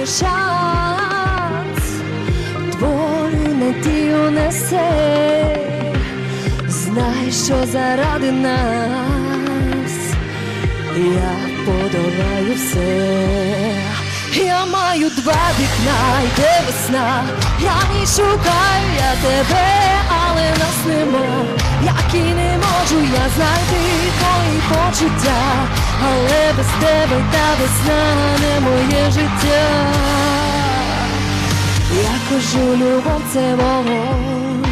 є шанс, твою надію несе, знай, що заради нас. Я подолаю все. Я маю два вікна, йде весна, я не шукаю я тебе, але нас нема. Як і не можу я знайти твої почуття, але без тебе та весна не моє життя. Я кажу, любов це вогонь,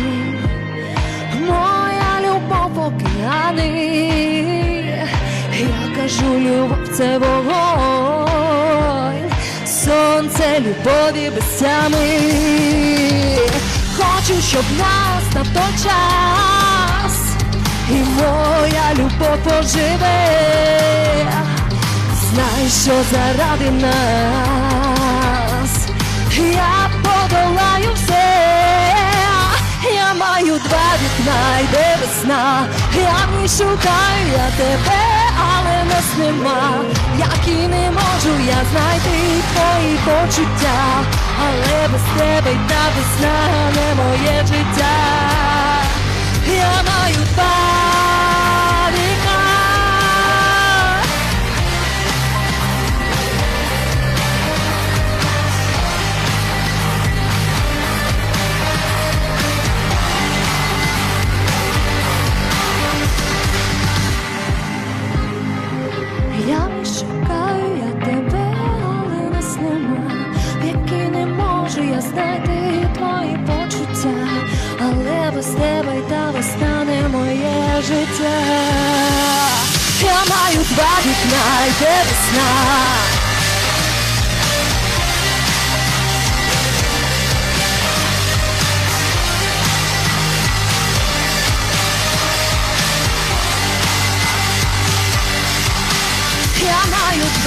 моя любов океани. Я кажу, любов це вогонь, сонце любові без тями. Хочу, щоб настав той час, і моя любов поживе. Знай, що заради нас я подолаю все. Я маю два вікна, йде весна. Я не шукаю я тебе, але нас нема. Як і не можу я знайти твої почуття, але без тебе та весна не моє життя. Я маю два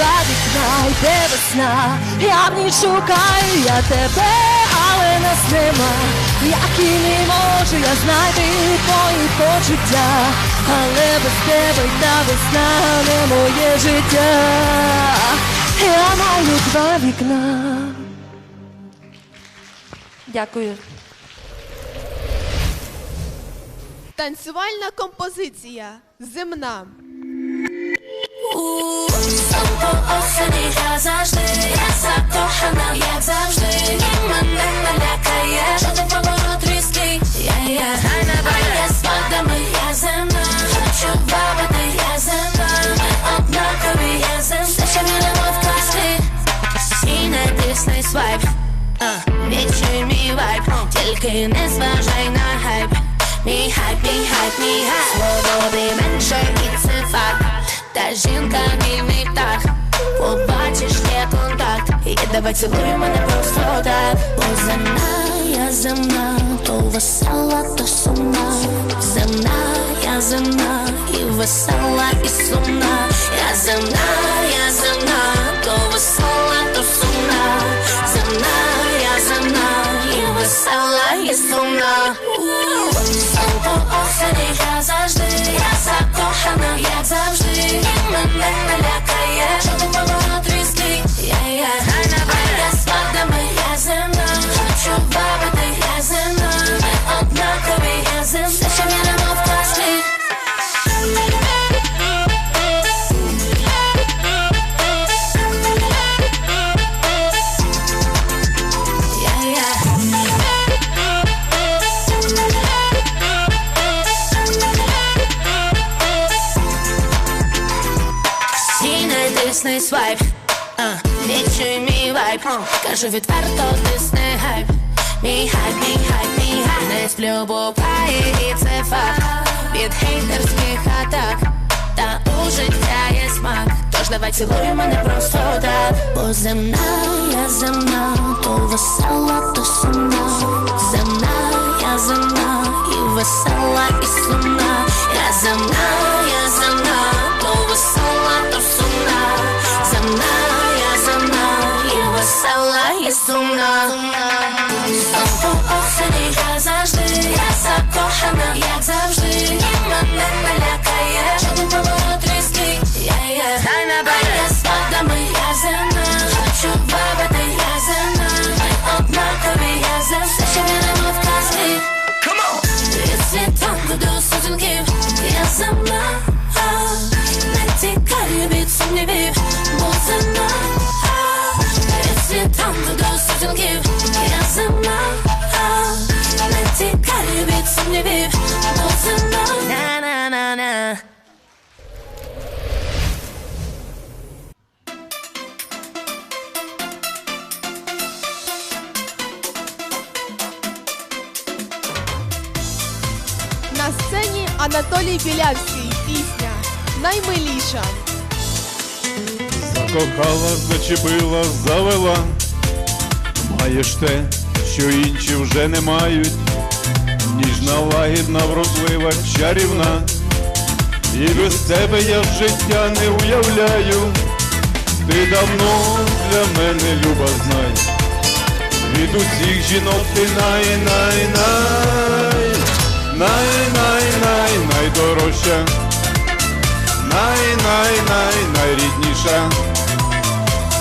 два вікна, йде весна. Я не шукаю я тебе, але нас нема. Як і не можу я знайти твої почуття, але без тебе та весна не моє життя. Я маю два вікна. Дякую. Танцювальна композиція Земна. Я завжди, я закохана, як завжди, і мене не лякає, що ти поворот різкий, я, я, я з я земна, хочу бавити, я я земна, все, тисни свайп, відчуй вайб, тільки не зважай на хайп, мій хайп, мій хайп, мій хайп, свободи менше, і це факт, та жінка вільний птах, побачиш, є контакт, і давай цілуй мене просто так, бо земна, я земна, то весела, то сумна, земна, я земна, і весела, і сумна, я земна, я земна, то весела, то сумна, земна, я земна, і весела, і сумна. Кажу відверто тисни хайп, мій хайп, мій хайп, мій хайп, не сплю, буває, і це факт, від хейтерських атак, та у життя є смак, тож давай цілуй мене просто так, бо земна, я земна, то весела, то сумна, земна, я земна, і весела, і сумна, я земна, я земна, сумна, Знову осені я завжди, я закохана, як завжди, і мене не лякає, жоден поворот різкий, я є. Тайна бере спадами, я земна, хочу бабити, я земна, ми однакові, я земна, все ще віримо в казки. Від світанку до сутінків, я земна, на-на-на-на. На сцені Анатолій Білявський. Пісня Наймиліша. Закохала, зачепила, завела. Маєш те, що інші вже не мають. Ніжна, лагідна, вродлива, чарівна. І без тебе я життя не уявляю. Ти давно для мене люба знай. Від усіх жінок ти най, най, най, най, най, най, найдорожча. Най, най, най, найрідніша,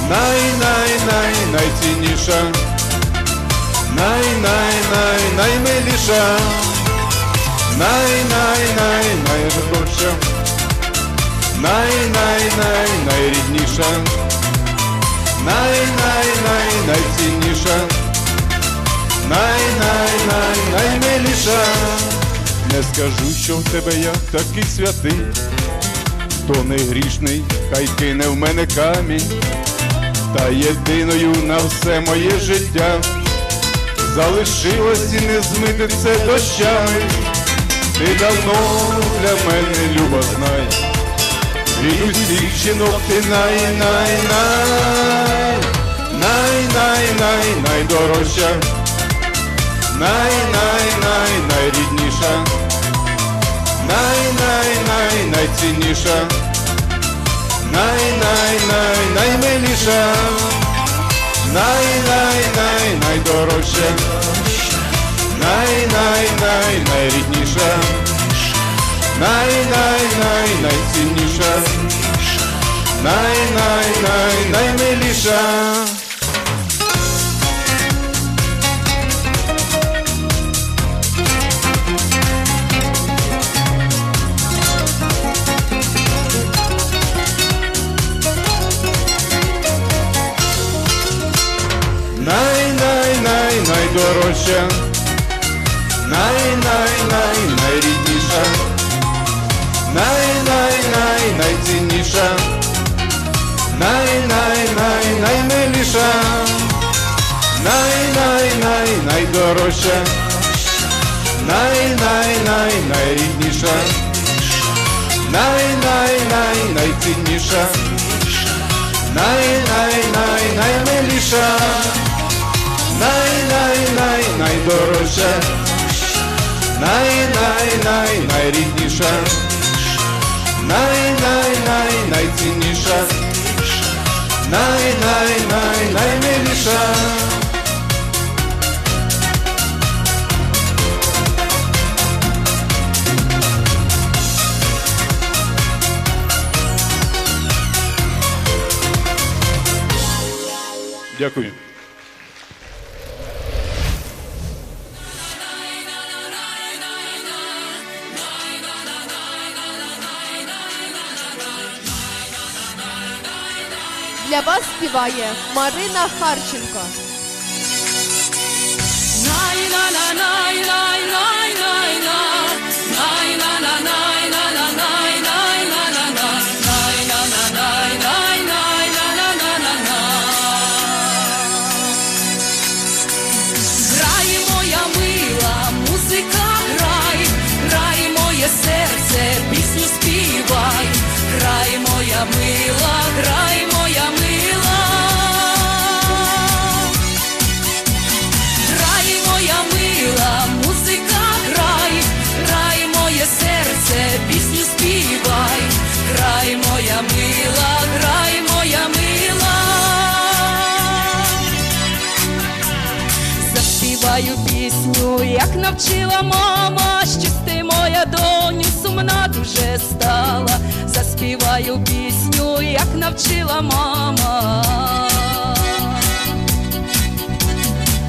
най, най, най, найцінніша, най, най, най, наймиліша, най, най, най, найдорожча, най, най, най, найрідніша, най, най, най, найцінніша, най, най, най, наймиліша. Не скажу, що в тебе я такий святий. Хто не грішний, хай кине в мене камінь, та єдиною на все моє життя залишилось і не змити це дощами. Ти давно для мене люба знай. Від усіх жінок ти най, най, най, най, най, най, найдорожча, най, най, най, найрідніша. Най, най, най, найцінніша, най, най, най, наймиліша, най, най, най, найдорожча, най, най, най, найрідніша, най, най, най, найцінніша, най, най, най, наймиліша. Най, най, най, найдорожча, най, най, най, найрідніша, Най, най, най, найцінніша, най, най, най, наймиліша, най, най, най, найдорожча, най, най, най, найрідніша, най, най, най, найцінніша, най, най, най, наймиліша. Най, най, най, найдорожча, най, най, най, найрідніша, най, най, най, найцінніша, най, най, най, наймиліша. Дякую. Для вас співає Марина Харченко. Грай, як навчила мама, щось ти моя доню, сумна дуже стала. Заспіваю пісню, як навчила мама.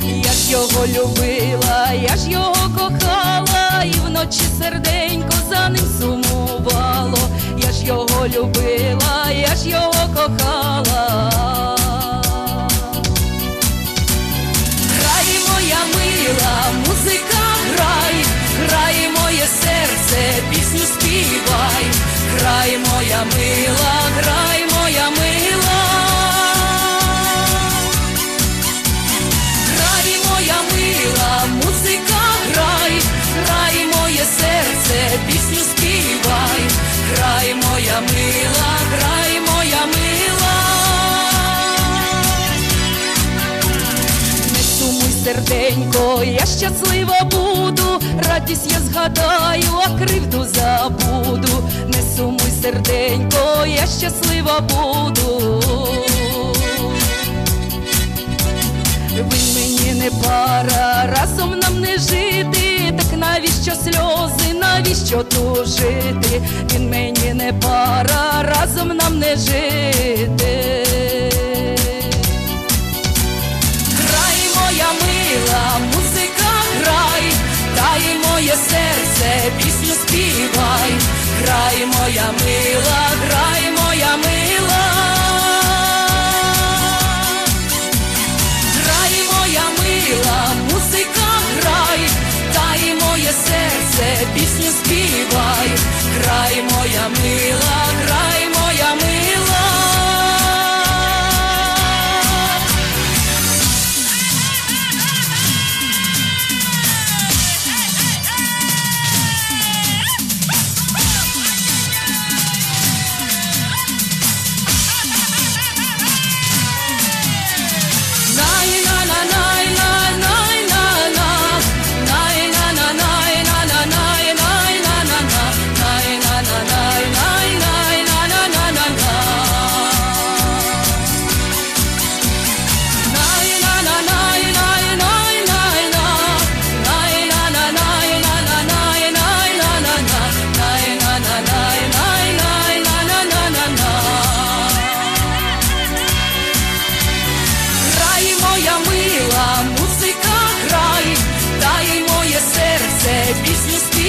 Я ж його любила, я ж його кохала, і вночі серденько за ним сумувало. Я ж його любила, я ж його кохала. Моя мила, серденько, я щаслива буду, радість я згадаю, а кривду забуду. Не сумуй, серденько, я щаслива буду. Він мені не пара, разом нам не жити, так навіщо сльози, навіщо тужити? Він мені не пара, разом нам не жити. Моя музика, грай, дай моє серце, пісню співай, грай, моя мила, грай, моя мила. Грай, моя мила, музика, грай, дай моє серце, пісню співай, грай, моя мила, грай,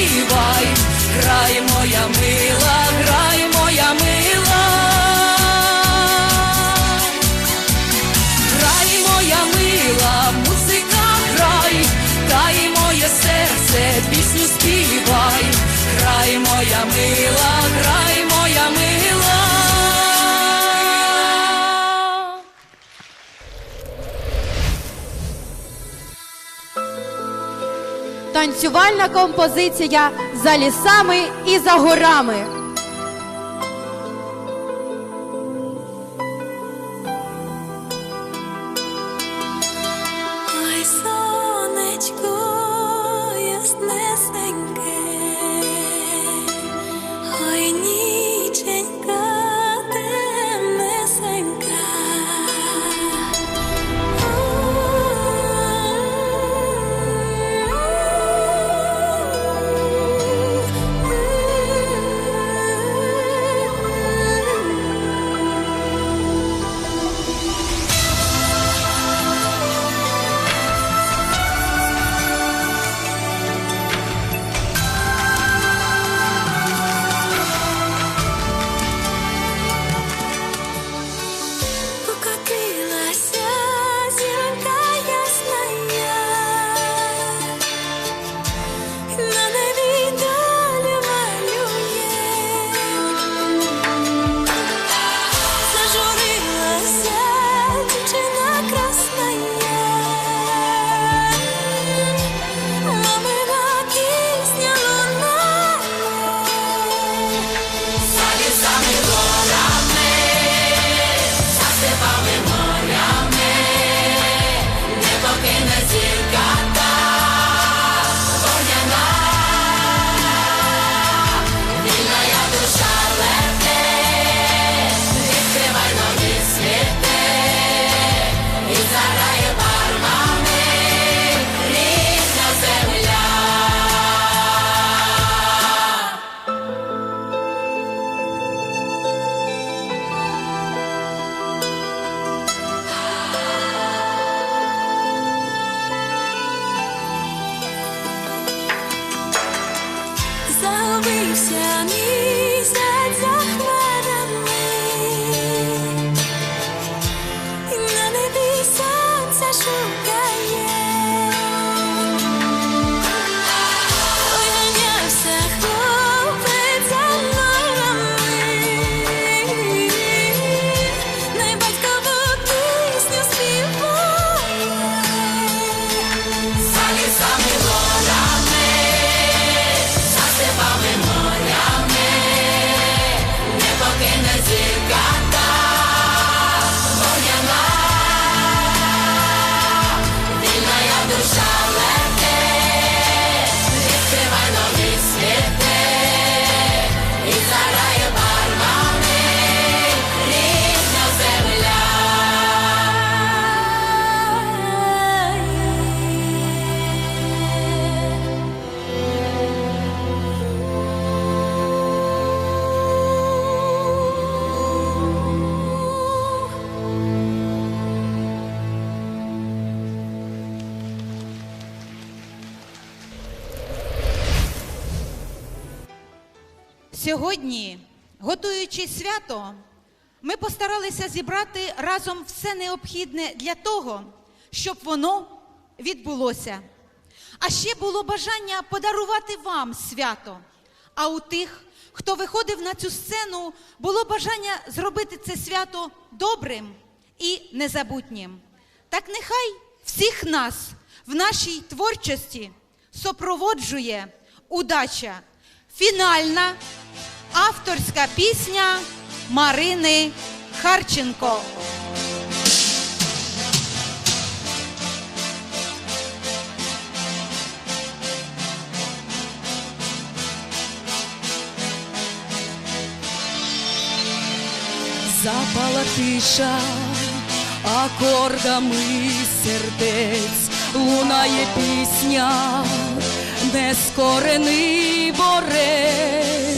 співай, грай, моя мила, грай, Танцювальна композиція за лісами і за горами. Сьогодні, готуючи свято, ми постаралися зібрати разом все необхідне для того, щоб воно відбулося. А ще було бажання подарувати вам свято. А у тих, хто виходив на цю сцену, було бажання зробити це свято добрим і незабутнім. Так нехай всіх нас в нашій творчості супроводжує удача. Фінальна авторська пісня Марини Харченко. Запала тиша акордами сердець, лунає пісня, нескорений борець,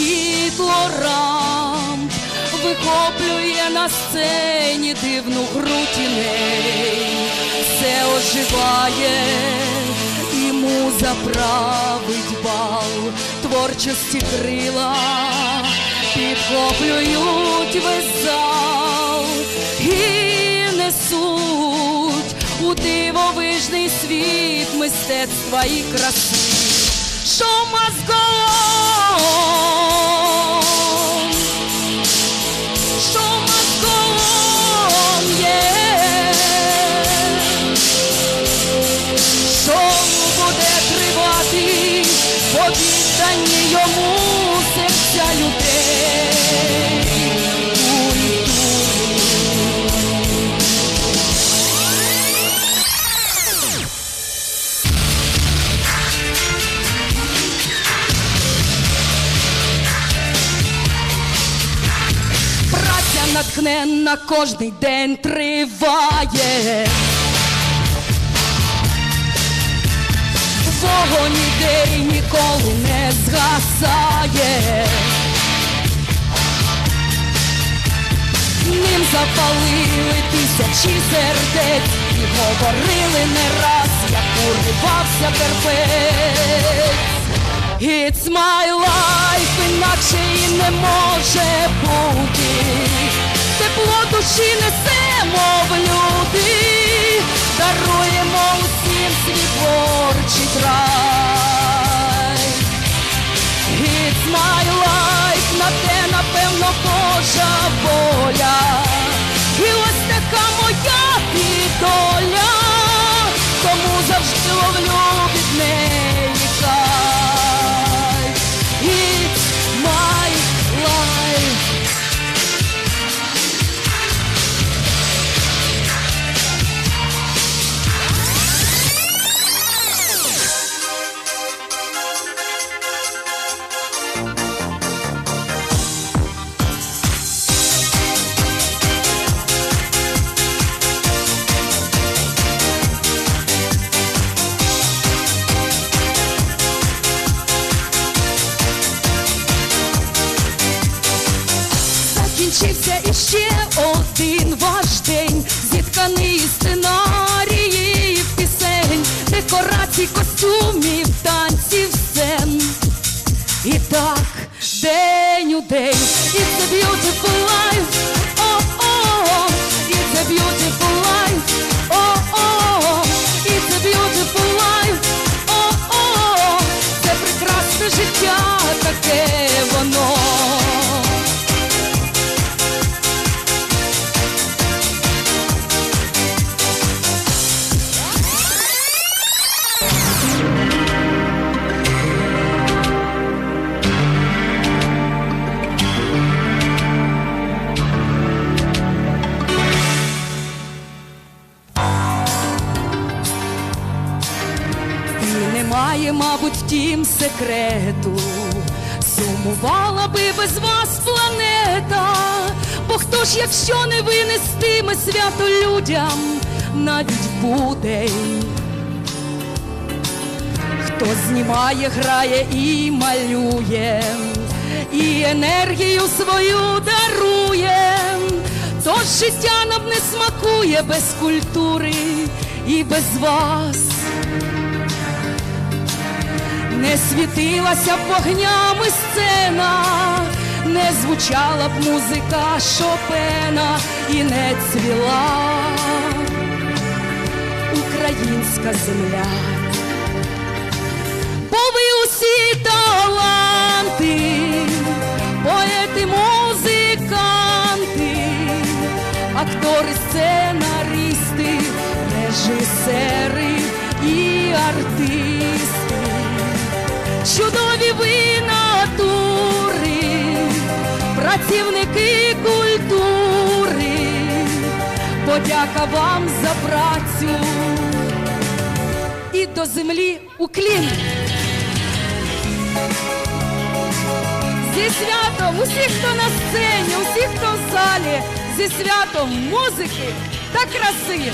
світло рамп вихоплює на сцені дивну гру тіней, все оживає, і муза править бал. Творчості крила підхоплюють весь зал. І несуть у дивовижний світ мистецтва і краси. show must go on. Натхненна кожний день триває. Вогонь ідей ніколи не згасає. Ним запалили тисячі сердець і говорили не раз, як уривався терпець. It's my life, інакше і не може бути. Тепло душі несемо в люди, даруємо усім свій творчий край. It's my life, Закінчився іще один ваш день, зітканий сценаріїв пісень, декорацій, костюмів, танців, сцен. І так, день у день, it's a beautiful life, мабуть, втім секрету. Сумувала би без вас планета, бо хто ж, якщо не винестиме свято людям, навіть в будень. Хто знімає, грає і малює, і енергію свою дарує, тож життя нам не смакує без культури і без вас. Не світилася б вогнями сцена, не звучала б музика Шопена і не цвіла українська земля. Бо ви усі таланти, поети, музиканти, актори, сценаристи, режисери і артисти, чудові ви натури, працівники культури, подяка вам за працю і до землі уклін. Зі святом усіх, хто на сцені, усіх, хто в залі, зі святом музики та краси.